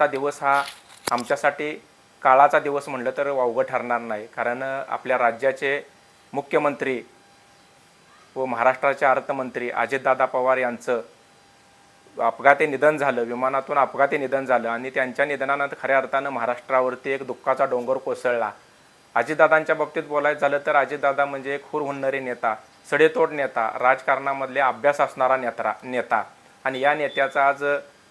आजचा दिवस हा आमच्यासाठी काळाचा दिवस म्हटलं तर वावगं ठरणार नाही. कारण आपल्या राज्याचे मुख्यमंत्री व महाराष्ट्राचे अर्थमंत्री अजितदादा पवार यांचं अपघाती निधन झालं विमानातून अपघाती निधन झालं आणि त्यांच्या निधनानंतर खऱ्या अर्थानं महाराष्ट्रावरती एक दुःखाचा डोंगर कोसळला. अजितदादांच्या बाबतीत बोलायचं झालं तर अजितदादा म्हणजे एक खूर हुन्नरी नेता सडेतोड नेता राजकारणामधले अभ्यास असणारा नेत्रा नेता. आणि या नेत्याचं आज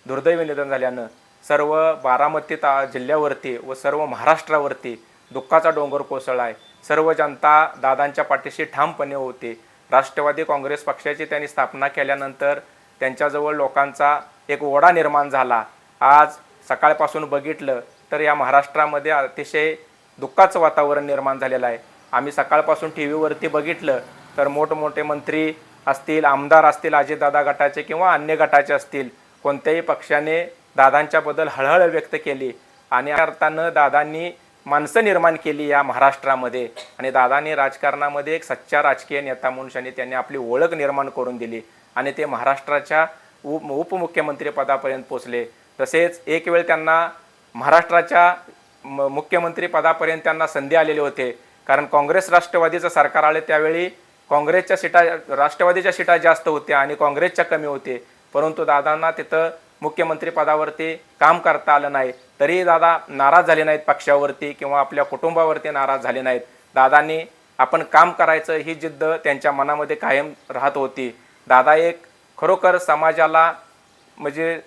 दुर्दैवी निधन झाल्यानं सर्व बारामती ता जिल्ह्यावरती व सर्व महाराष्ट्रावरती दुःखाचा डोंगर कोसळला आहे सर्व जनता दादांच्या पाठीशी ठामपणे होते. राष्ट्रवादी काँग्रेस पक्षाची त्यांनी स्थापना केल्यानंतर त्यांच्याजवळ लोकांचा एक ओढा निर्माण झाला. आज सकाळपासून बघितलं तर या महाराष्ट्रामध्ये अतिशय दुःखाचं वातावरण निर्माण झालेलं आहे. आम्ही सकाळपासून टी व्हीवरती बघितलं तर मोठमोठे मंत्री असतील आमदार असतील अजितदादा गटाचे किंवा अन्य गटाचे असतील कोणत्याही पक्षाने दादांच्याबद्दल हळहळ व्यक्त केली आणि अर्थानं दादांनी माणसं निर्माण केली या महाराष्ट्रामध्ये. आणि दादांनी राजकारणामध्ये एक सच्चा राजकीय नेता म्हणून त्यांनी त्यांनी आपली ओळख निर्माण करून दिली आणि ते महाराष्ट्राच्या उप उपमुख्यमंत्रीपदापर्यंत पोचले तसेच एक वेळ त्यांना महाराष्ट्राच्या म मुख्यमंत्रीपदापर्यंत त्यांना संधी आलेले होते. कारण काँग्रेस राष्ट्रवादीचं सरकार आले त्यावेळी काँग्रेसच्या सीटा राष्ट्रवादीच्या सीटा जास्त होत्या आणि काँग्रेसच्या कमी होते. परंतु दादांना तिथं मुख्यमंत्रीपदावरती काम करता आलं नाही तरीही दादा नाराज झाले नाहीत पक्षावरती किंवा आपल्या कुटुंबावरती नाराज झाले नाहीत. दादांनी आपण काम करायचं ही जिद्द त्यांच्या मनामध्ये कायम राहत होती. दादा एक खरोखर समाजाला म्हणजे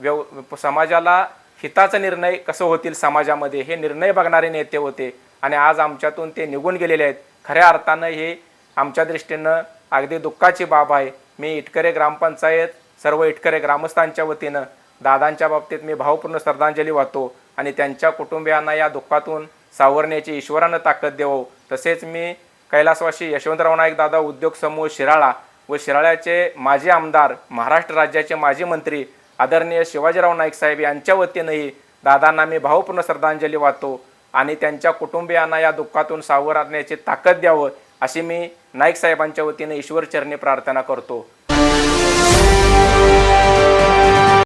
व्यव समाजाला हिताचा निर्णय कसं होतील समाजामध्ये हे निर्णय बघणारे नेते होते आणि आज आमच्यातून ते निघून गेलेले आहेत. खऱ्या अर्थानं हे आमच्या दृष्टीनं अगदी दुःखाची बाब आहे. मी इटकरे ग्रामपंचायत सर्व इटकरे ग्रामस्थांच्या वतीनं दादांच्या बाबतीत मी भावपूर्ण श्रद्धांजली वाहतो आणि त्यांच्या कुटुंबियांना या दुःखातून सावरण्याची ईश्वरानं ताकद देवो. तसेच मी कैलासवासी यशवंतराव नाईक दादा उद्योग समूह शिराळा व शिराळ्याचे माजी आमदार महाराष्ट्र राज्याचे माजी मंत्री आदरणीय शिवाजीराव नाईक साहेब यांच्या वतीनंही दादांना मी भावपूर्ण श्रद्धांजली वाहतो आणि त्यांच्या कुटुंबियांना या दुःखातून सावरण्याची ताकद द्यावं अशी मी नाईक साहेबांच्या वतीने ईश्वरचरणी प्रार्थना करतो.